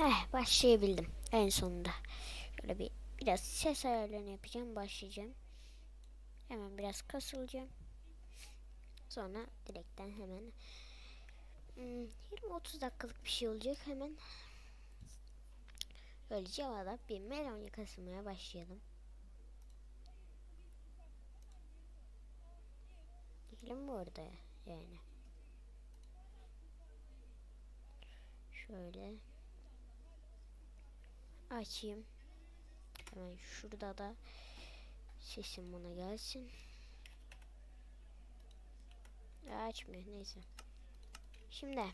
Heh başlayabildim en sonunda. Şöyle bir biraz ses ayarlarını yapacağım başlayacağım. Hemen biraz kasılacağım. Sonra direkten hemen hmm, 20-30 dakikalık bir şey olacak hemen. Böylece havada bir melonya kasılmaya başlayalım. Değilim bu arada yani. Şöyle açayım. Hemen şurada da sesim bana gelsin. Açmıyor neyse. Şimdi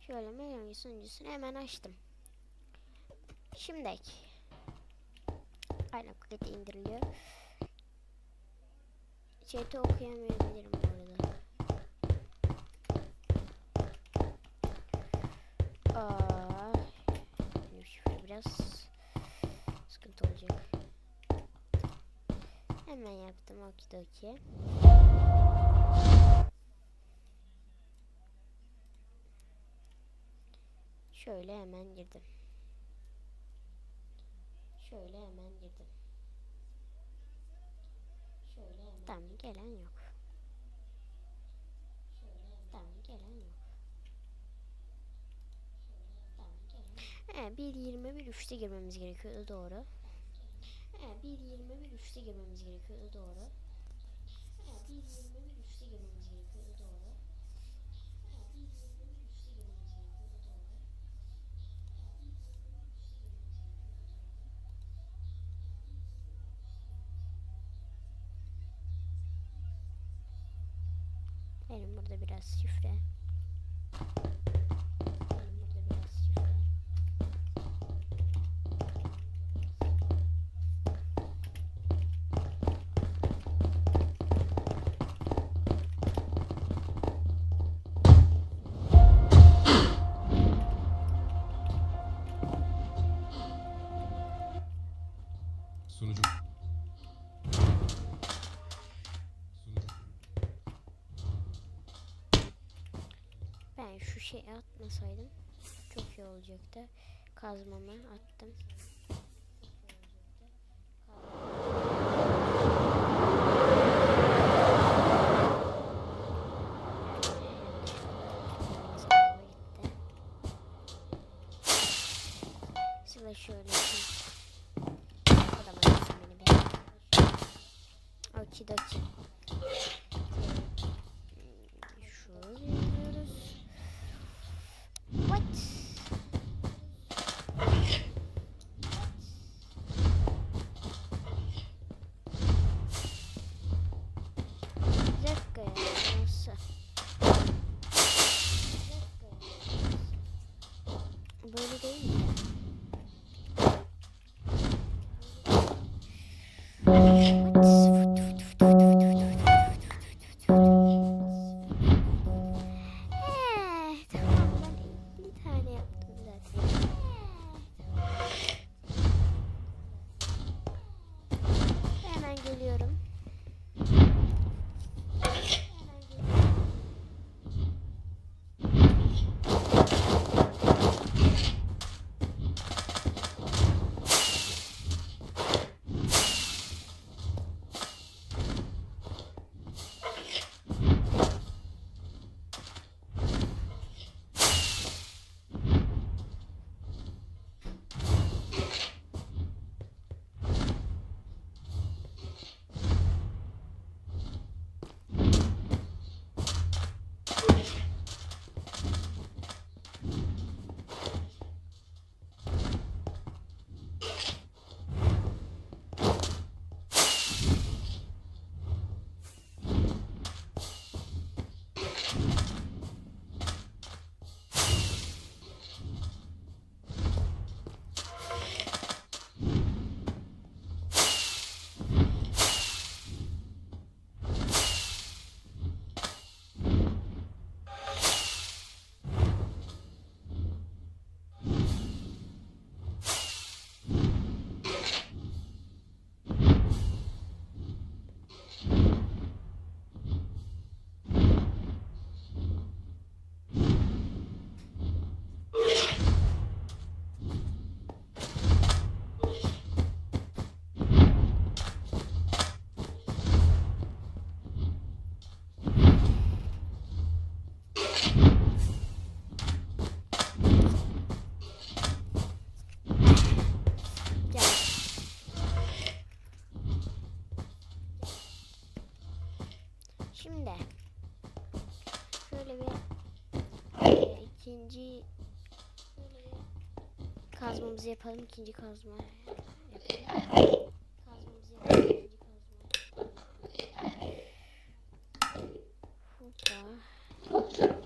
şöyle Melonya sunucusunu hemen açtım. Şimdi aynen kulede indiriliyor. Chat'i okuyamayabilirim bu arada. Aa, biraz sıkıntı olacak. Hemen yaptım okidoki. Şöyle hemen girdim. Şöyle hemen girdim. Şöyle hemen Tamam gelen yok. Tamam gelen yok. He 1.21 3'te girmemiz gerekiyordu doğru. He 1.21 3'te girmemiz gerekiyordu doğru. He 1.21 3'te girmemiz gerekiyordu doğru. He 1.21 3'te girmemiz gerekiyordu doğru. Benim burada biraz şifre. Ben şu şeyi atmasaydım çok iyi olacaktı. Kazmamı attım. Sıla şöyle arasın beni. Böyle değil mi? Şimdi şöyle bir e, ikinci kazmamızı yapalım. ikinci kazma. Kazmamızı yapalım. ikinci kazma. Hoppa.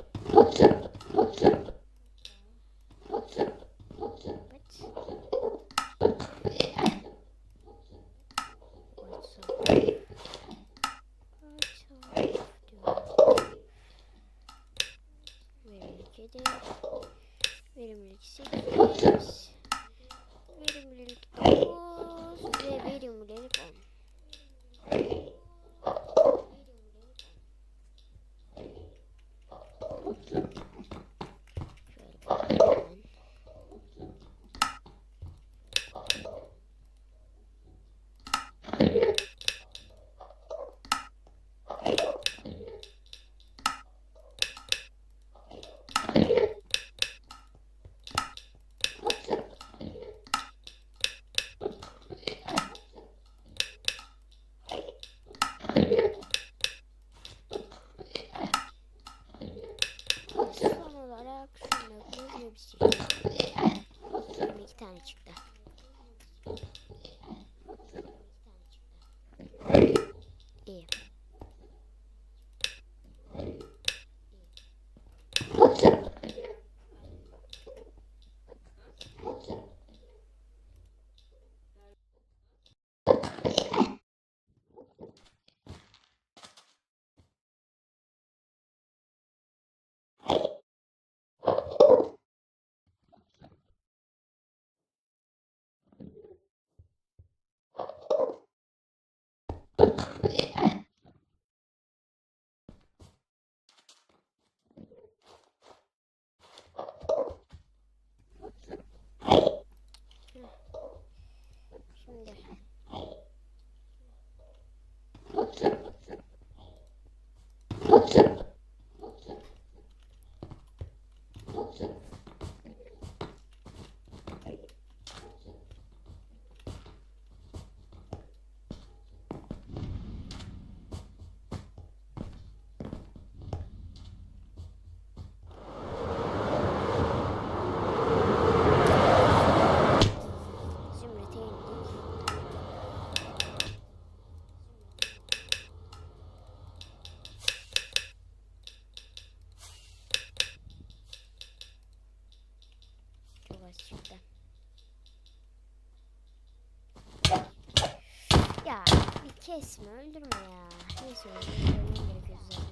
Kesme öldürme ya. Neyse öldürmem gerekiyor zaten.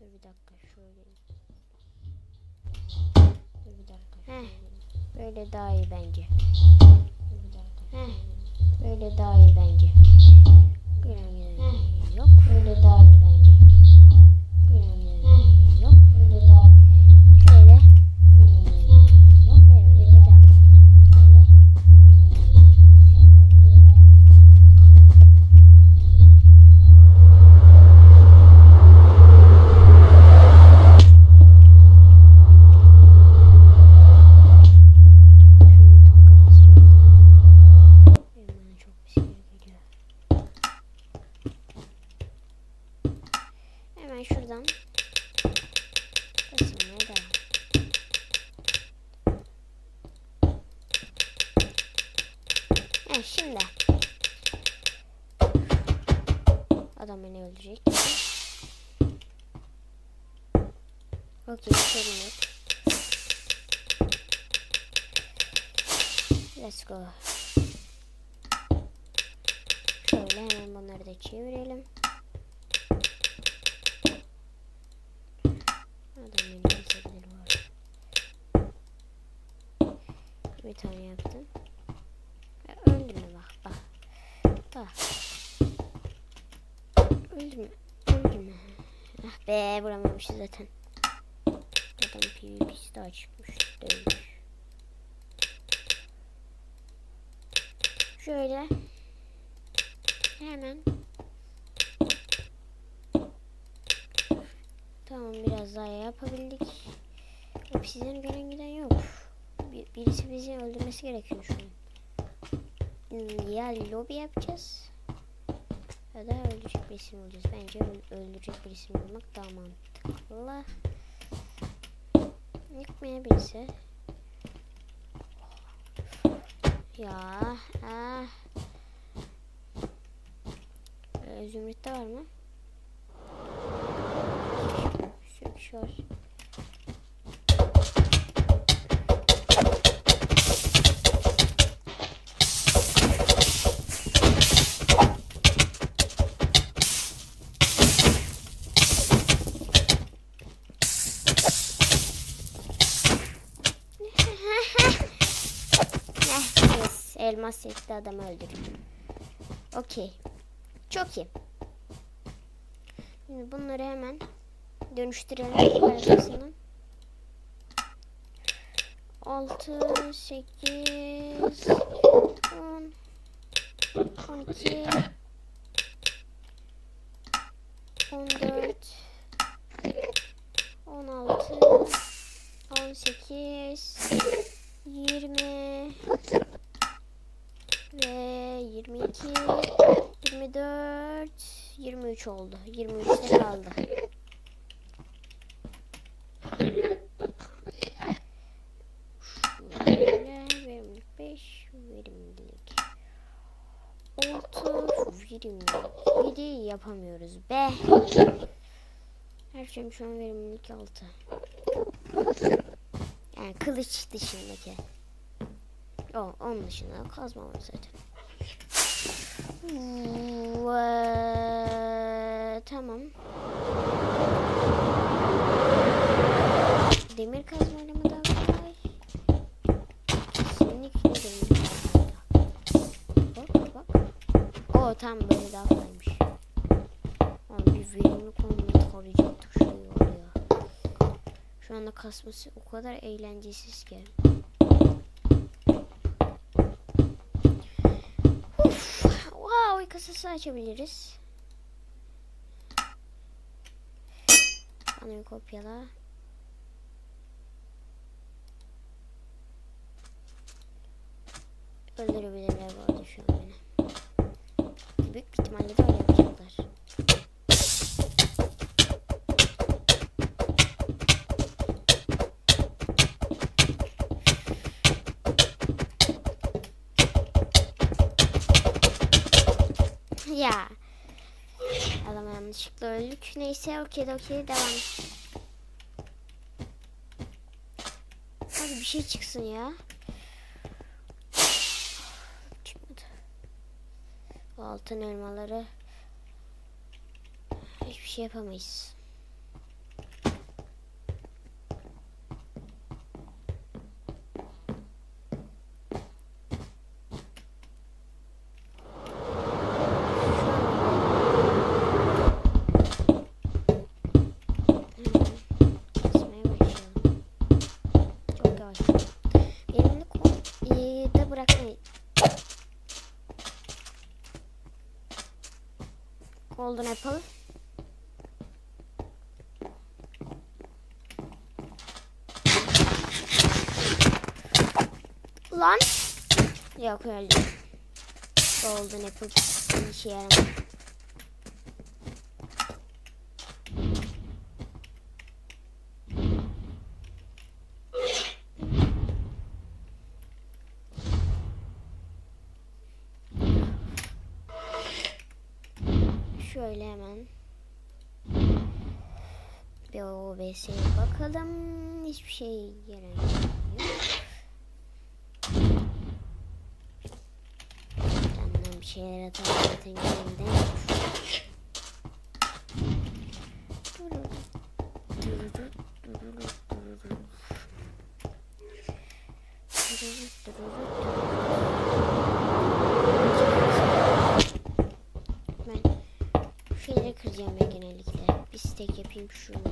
Dur bir dakika şöyle. Dur bir dakika. Heh, böyle daha iyi bence. Heh, böyle daha iyi bence. Heh, yok. Böyle daha iyi bence. Bir tane yaptım. Ya öldürme bak bak. Bak. Öldürme. Öldürme. Ah be vuramamışız zaten. Adam PvP'si daha çıkmış. Dövmüş. Şöyle. Hemen. Tamam biraz daha yapabildik. Obsidian gelen giden yok. Bir- birisi bizi öldürmesi gerekiyor şu an. Hmm, Ya lobi yapacağız. Ya da öldürecek birisini bulacağız. Bence öl- öldürecek birisini bulmak daha mantıklı. Yıkmayabilirse. Ya. Ah. Ee, Zümrüt'te var mı? Şöyle bir şey Elmas setli adamı öldürdüm. Okey. Çok iyi. Şimdi bunları hemen dönüştürelim parasını. 6, 8, 10, 12, 14, 16, 18, 20 ve 22, 24, 23 oldu. 23'te kaldı. Şöyle verimlilik 5, verimlilik 6, verimlilik 7 yapamıyoruz be. Her şeyim şu an verimlilik 6. Yani kılıç dışındaki. O, onun dışında kazma var zaten. Tamam. Demir kazmayla mı daha kolay? Kesinlikle demir kazmayla. Bak bak. O tam böyle daha kolaymış. Abi bir verimli konumda tarayacaktık şurayı var ya. Şu anda kasması o kadar eğlencesiz ki. Wow, kasası açabiliriz. Panoyu kopyala. Ya. Adam yanlışlıkla öldük. Neyse okey okey devam. Hadi bir şey çıksın ya. Çıkmadı. Altın elmaları hiçbir şey yapamayız. Golden Apple. Lan. Yok öldü. Golden Apple bir işe yaramadı. Şöyle hemen bir OBS'ye bakalım. Hiçbir şey yaramıyor. Candan bir şeyler atalım zaten elimden. Ben şeyleri kıracağım ya genellikle. Bir steak yapayım şunlar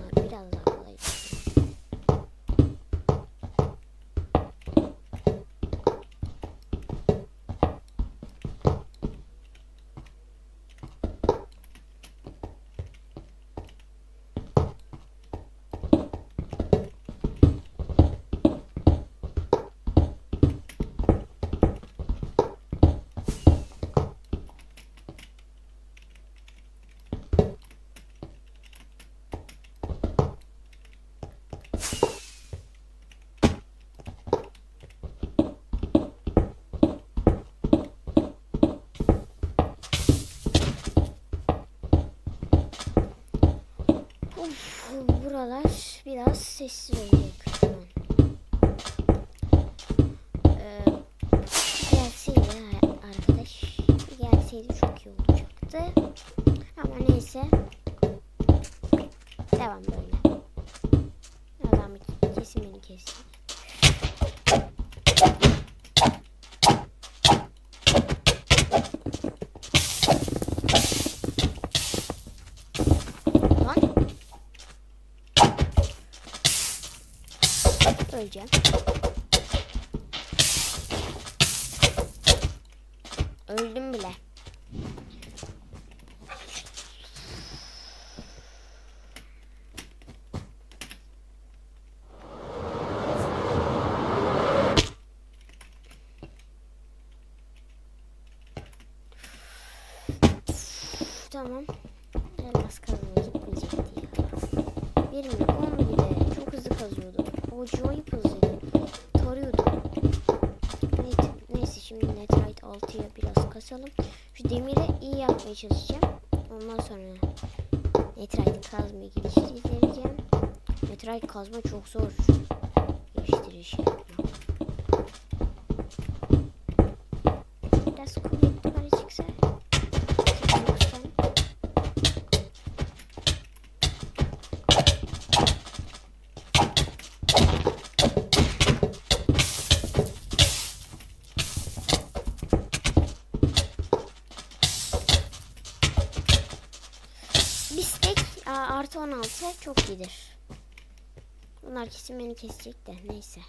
biraz sessiz Öleceğim. Öldüm bile. Tamam. Elmas kazmaya gitmeyecekti ya. Bir mi? On bir de. Çok hızlı kazıyordu. O acayip hızlıydı. Tarıyordu. Neyse, neyse şimdi Netrite 6'ya biraz kasalım. Şu demiri iyi yapmaya çalışacağım. Ondan sonra Netrite'in kazmayı geliştireceğim. Netrite kazma çok zor. Geliştiriş. Artı 16 çok iyidir. Bunlar kesin beni kesecek de neyse.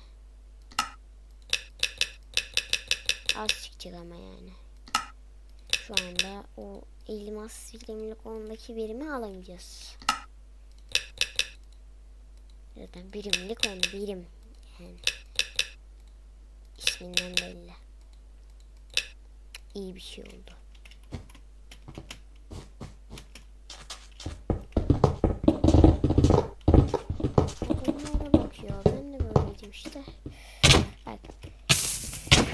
Az çıkacak ama yani. Şu anda o elmas filmlik ondaki birimi alamayacağız. Zaten birimlik on birim. Yani isminden belli. İyi bir şey oldu. Adamlara bak ya. Ben de böyleydim işte. Bak.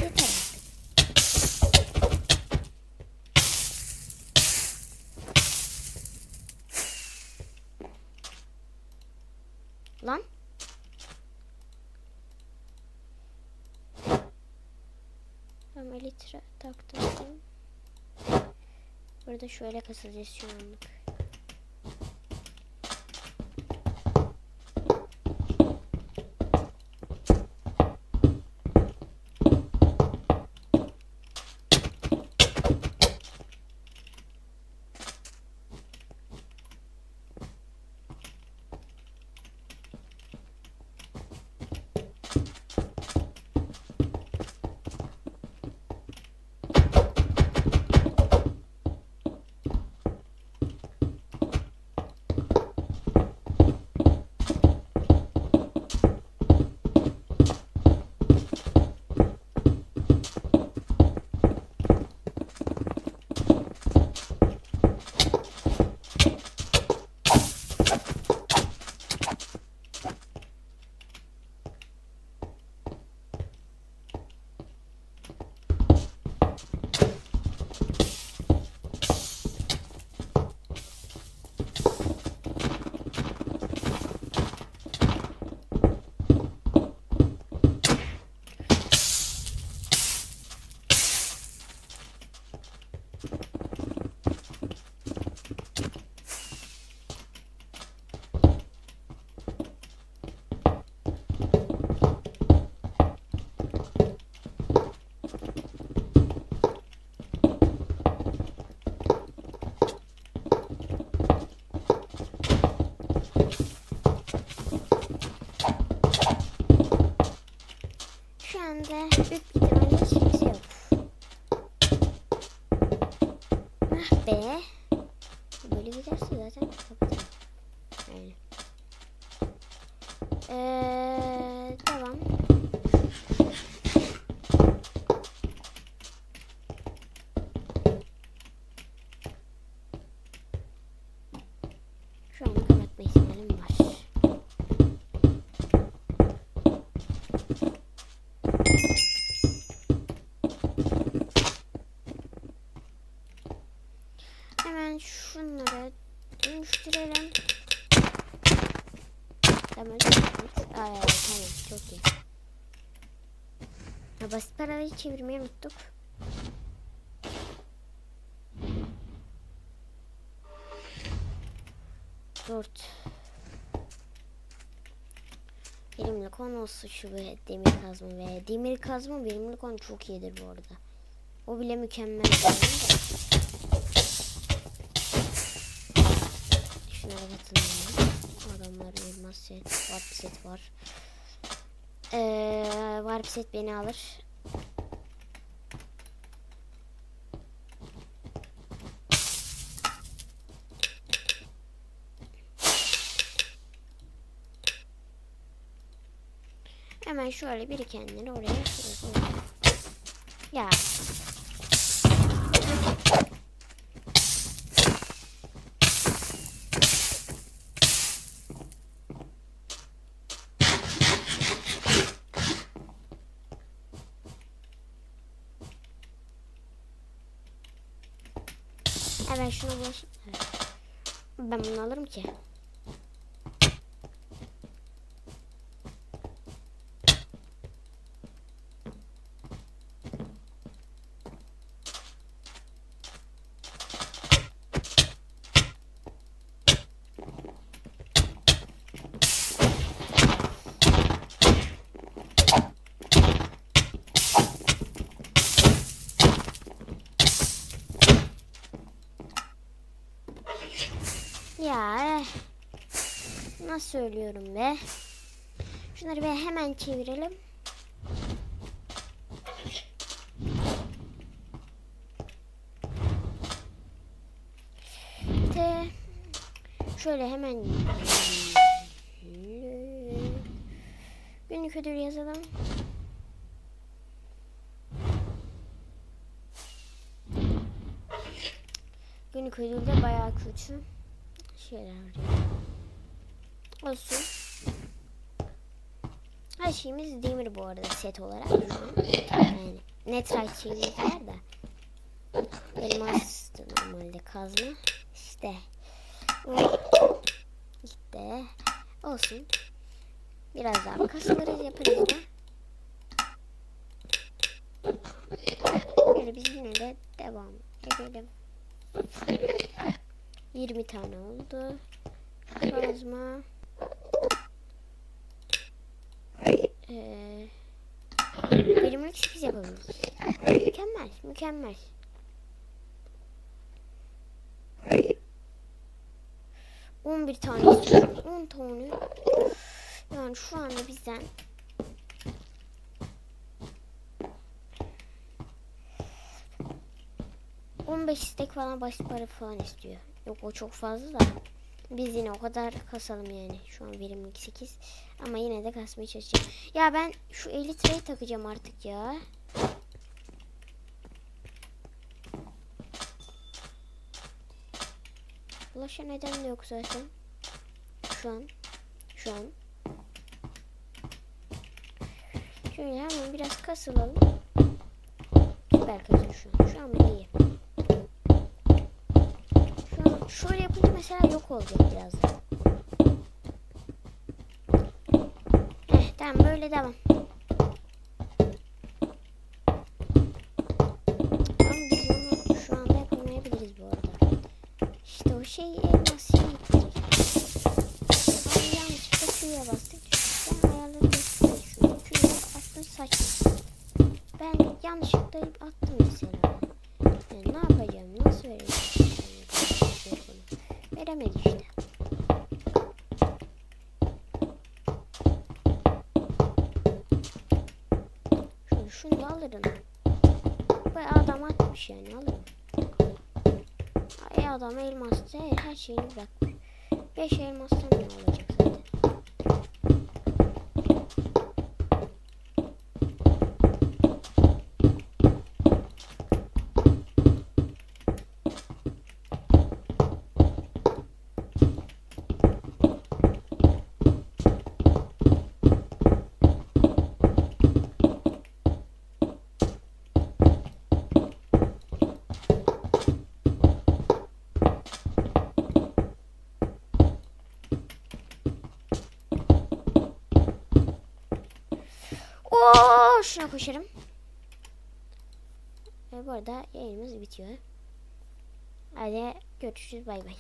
Yeter artık. Lan. Tamam elitre taktım. Burada şöyle kasacağız şu anlık. Ee, paraları çevirmeyi unuttuk. Dört. Verimli konu şu ve demir kazma ve demir kazma verimli konu çok iyidir bu arada. O bile mükemmel. Şunlara batalım. Adamların elmas set, warp set var. Ee, warp set beni alır. Hemen şöyle biri kendini oraya koyuyor. Ya. Evet şunu bulaş. Evet. Ben bunu alırım ki. Ya eh. Söylüyorum be? Şunları bir hemen çevirelim. De şöyle hemen günlük ödül yazalım. Günlük ödül de bayağı kötü şeyler var. Olsun. Her şeyimiz demir bu arada set olarak. Yani netrite şeyimiz var da. Elmas normalde kazma. İşte. İşte. Olsun. Biraz daha kasılırız yaparız da. Böyle biz yine de devam edelim. 20 tane oldu. Kazma. Ee, verimlilik 8 yapabiliriz. Mükemmel, mükemmel. On bir tane. On tane. Yani şu anda bizden on beş istek falan basit para falan istiyor. Yok o çok fazla da. Biz yine o kadar kasalım yani. Şu an verimlilik 8. Ama yine de kasmaya çalışacağım. Ya ben şu elitreyi takacağım artık ya. Ulaşa neden de yok zaten. Şu an. Şu an. Şöyle hemen biraz kasılalım. Süper kasıyor şu an. Şu an iyi. Şöyle yapınca mesela yok olacak birazdan. Eh tamam böyle devam. Adam elmasta her şeyini bırakmış. 5 elmastan ne olacak zaten? Koşarım. E, bu arada yayınımız bitiyor. Hadi görüşürüz bay bay.